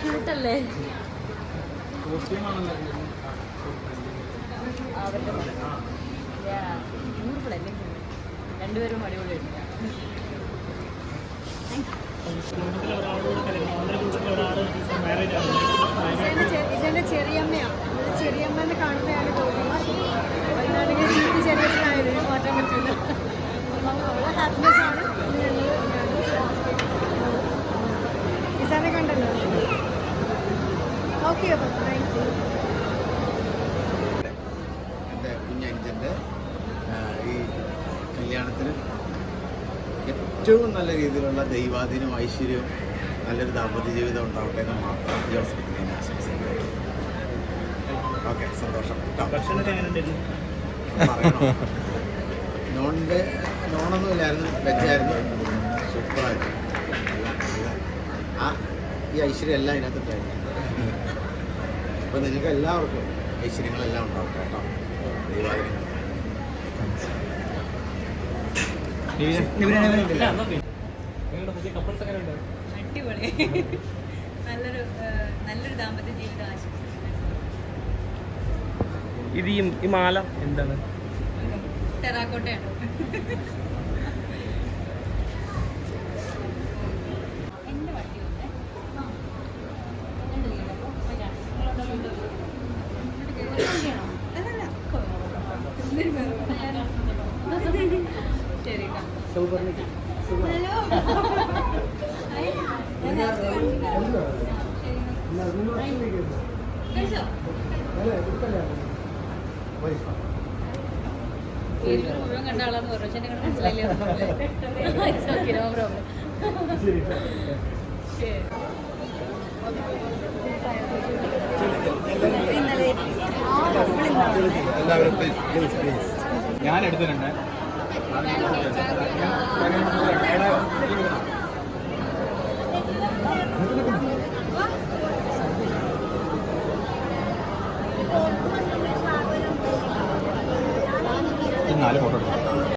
ക്യൂട്ടല്ലേ രണ്ടുപേരും അടിപൊളിയായിട്ട് ഇതെന്റെ ചെറിയമ്മയാണ് ചെറിയമ്മ കാണുമ്പോഴാണ് ഓക്കെ അപ്പം താങ്ക് യു എന്റെ കുഞ്ഞനുജന്റെ ഈ കല്യാണത്തിന് ഏറ്റവും നല്ല രീതിയിലുള്ള ദൈവാധീനം ഐശ്വര്യവും നല്ലൊരു ദാമ്പത്യ ജീവിതം ഉണ്ടാവട്ടെ എന്ന് മാത്രം ഈ അവസരത്തിൽ ഞാൻ. ആശംസിക്കുന്നു ഓക്കെ സന്തോഷം. നോണിന്റെ നോണൊന്നും ഇല്ലായിരുന്നു വെച്ചായിരുന്നു സൂപ്പറായിരുന്നു. ആ ഈ ഐശ്വര്യം എല്ലാം ഇതിനകത്തുണ്ടായിരുന്നു അപ്പോൾ നിങ്ങൾക്ക് എല്ലാവർക്കും ഐശ്വര്യങ്ങളെല്ലാം ഉണ്ടാവും കേട്ടോ. അടിപൊളി. നല്ലൊരു നല്ലൊരു ദാമ്പത്യ ജീവിതം ആശംസിക്കുന്നു. ഇത് ഈ മാല എന്താണ്? ടെറാക്കോട്ടയാണ്? മുഴുവൻ കണ്ട ആളാന്ന് പറഞ്ഞു പക്ഷെ മനസ്സിലായില്ല നോ പ്രോബ്ലം ശരി എല്ലാവരും പ്ലീസ് പ്ലീസ് പ്ലീസ് ഞാൻ എടുത്തിട്ടുണ്ട്. നാല് ഫോട്ടോ എടുക്കാം